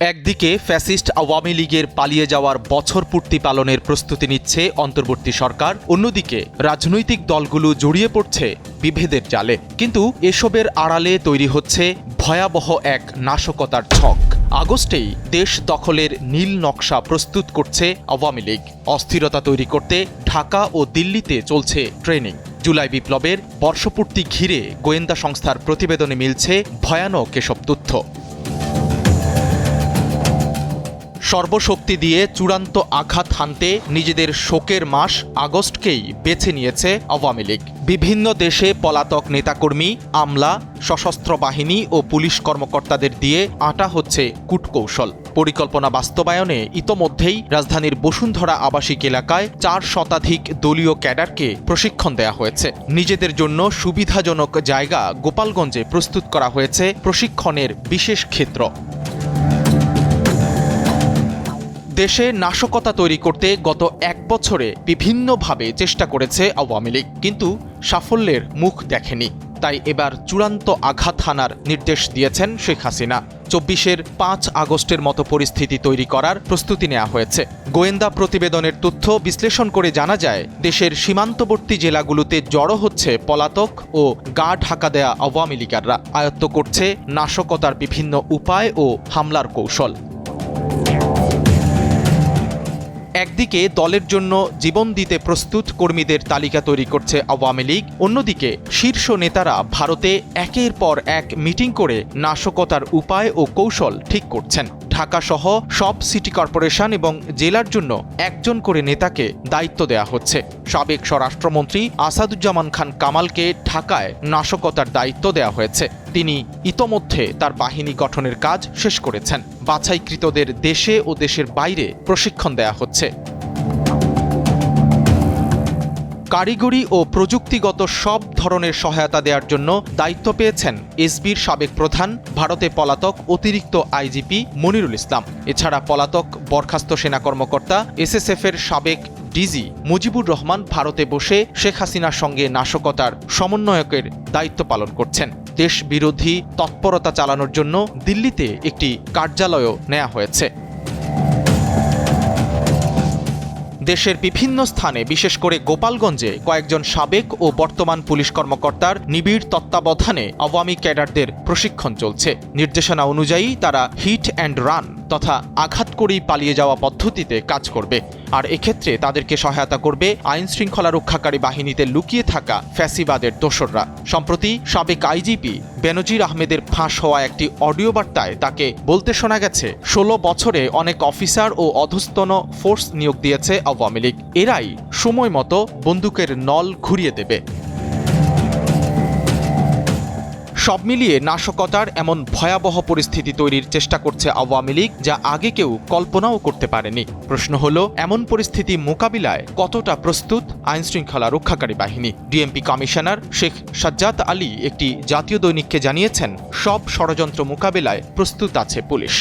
একদিকে ফ্যাসিস্ট আওয়ামী লীগের পালিয়ে যাওয়ার বছর পূর্তি পালনের প্রস্তুতি নিচ্ছে অন্তর্বর্তী সরকার, অন্যদিকে রাজনৈতিক দলগুলো জড়িয়ে পড়ছে বিভেদের জালে। কিন্তু এসবের আড়ালে তৈরি হচ্ছে ভয়াবহ এক নাশকতার ছক। আগস্টেই দেশ দখলের নীল নকশা প্রস্তুত করছে আওয়ামী লীগ। অস্থিরতা তৈরি করতে ঢাকা ও দিল্লিতে চলছে ট্রেনিং। জুলাই বিপ্লবের বর্ষপূর্তি ঘিরে গোয়েন্দা সংস্থার প্রতিবেদনে মিলছে ভয়ানক এসব তথ্য। সর্বশক্তি দিয়ে চূড়ান্ত আঘাত হানতে নিজেদের শোকের মাস আগস্টকেই বেছে নিয়েছে আওয়ামী লীগ। বিভিন্ন দেশে পলাতক নেতাকর্মী, আমলা, সশস্ত্র বাহিনী ও পুলিশ কর্মকর্তাদের দিয়ে আটা হচ্ছে কূটকৌশল। পরিকল্পনা বাস্তবায়নে ইতোমধ্যেই রাজধানীর বসুন্ধরা আবাসিক এলাকায় চার শতাধিক দলীয় ক্যাডারকে প্রশিক্ষণ দেওয়া হয়েছে। নিজেদের জন্য সুবিধাজনক জায়গা গোপালগঞ্জে প্রস্তুত করা হয়েছে প্রশিক্ষণের বিশেষ ক্ষেত্র। দেশে নাশকতা তৈরি করতে গত এক বছরে বিভিন্নভাবে চেষ্টা করেছে আওয়ামী লীগ, কিন্তু সাফল্যের মুখ দেখেনি। তাই এবার চূড়ান্ত আঘাত হানার নির্দেশ দিয়েছেন শেখ হাসিনা। চব্বিশের পাঁচ আগস্টের মতো পরিস্থিতি তৈরি করার প্রস্তুতি নেওয়া হয়েছে। গোয়েন্দা প্রতিবেদনের তথ্য বিশ্লেষণ করে জানা যায়, দেশের সীমান্তবর্তী জেলাগুলোতে জড়ো হচ্ছে পলাতক ও গা ঢাকা দেয়া আওয়ামী লীগাররা। আয়ত্ত করছে নাশকতার বিভিন্ন উপায় ও হামলার কৌশল। একদিকে দলের জন্য জীবন দিতে প্রস্তুত কর্মীদের তালিকা তৈরি করছে আওয়ামী লীগ, অন্যদিকে শীর্ষ নেতারা ভারতে একের পর এক মিটিং করে নাশকতার উপায় ও কৌশল ঠিক করছেন। ঢাকা সহ সব সিটি কর্পোরেশন এবং জেলার জন্য একজন করে নেতাকে দায়িত্ব দেয়া হচ্ছে। সাবেক স্বরাষ্ট্রমন্ত্রী আসাদুজ্জামান খান কামালকে ঢাকায় নাশকতার দায়িত্ব দেয়া হয়েছে। তিনি ইতোমধ্যে তার বাহিনী গঠনের কাজ শেষ করেছেন। বাছাইকৃতদের দেশে ও দেশের বাইরে প্রশিক্ষণ দেয়া হচ্ছে। কারিগরি ও প্রযুক্তিগত সব ধরনের সহায়তা দেওয়ার জন্য দায়িত্ব পেয়েছেন এসবির সাবেক প্রধান ভারতে পলাতক অতিরিক্ত আইজিপি মনিরুল ইসলাম। এছাড়া পলাতক বরখাস্ত সেনা কর্মকর্তা এসএসএফ এর সাবেক ডিজি মুজিবুর রহমান ভারতে বসে শেখ হাসিনার সঙ্গে নাশকতার সমন্বয়কের দায়িত্ব পালন করছেন। দেশ বিরোধী তৎপরতা চালানোর জন্য দিল্লিতে একটি কার্যালয়ও নেওয়া হয়েছে। দেশের বিভিন্ন স্থানে, বিশেষ করে গোপালগঞ্জে, কয়েকজন সাবেক ও বর্তমান পুলিশ কর্মকর্তার নিবিড় তত্ত্বাবধানে আওয়ামী ক্যাডারদের প্রশিক্ষণ চলছে। নির্দেশনা অনুযায়ী তারা হিট অ্যান্ড রান। তথা আঘাত করেই পালিয়ে যাওয়া পদ্ধতিতে কাজ করবে। আর এক্ষেত্রে তাদেরকে সহায়তা করবে আইন শৃঙ্খলা রক্ষাকারী বাহিনীতে লুকিয়ে থাকা ফ্যাসিবাদের দোসররা। সম্প্রতি সাবেক আইজিপি বেনজির আহমেদের ফাঁস হওয়া একটি অডিও বার্তায় তাকে বলতে শোনা গেছে, ষোলো বছরে অনেক অফিসার ও অধস্তন ফোর্স নিয়োগ দিয়েছে আওয়ামী লীগ। এরাই সময় মতো বন্দুকের নল ঘুরিয়ে দেবে। সব মিলিয়ে নাশকতার এমন ভয়াবহ পরিস্থিতি তৈরির চেষ্টা করছে আওয়ামী লীগ, যা আগে কেউ কল্পনাও করতে পারেনি। প্রশ্ন হলো, এমন পরিস্থিতি মোকাবিলায় কতটা প্রস্তুত আইন শৃঙ্খলা রক্ষাকারী বাহিনী? ডিএমপি কমিশনার শেখ সাজ্জাদ আলী একটি জাতীয় দৈনিককে জানিয়েছেন, সব ষড়যন্ত্র মোকাবিলায় প্রস্তুত আছে পুলিশ।